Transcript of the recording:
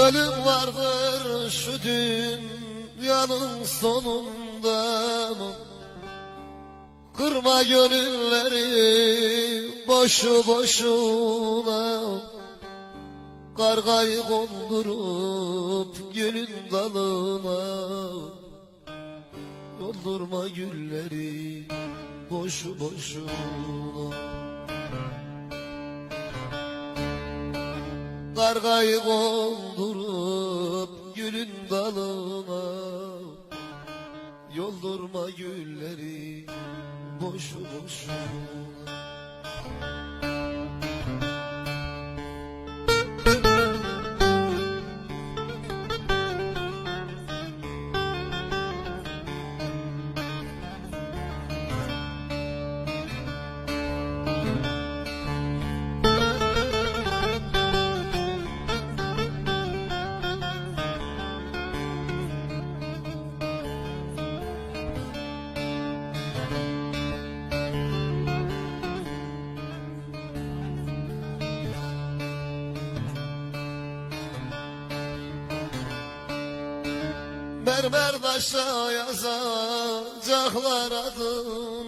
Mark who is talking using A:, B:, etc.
A: Ölüm vardır şu dünyanın sonunda. Kırma gönülleri boşu boşuna. Kargayı kondurup gülün dalına. Doldurma gülleri boşu boşuna Kargayı kondurup gülün dalına Yoldurma gülleri boşu boşuna Mermer taşa yazacaklar adını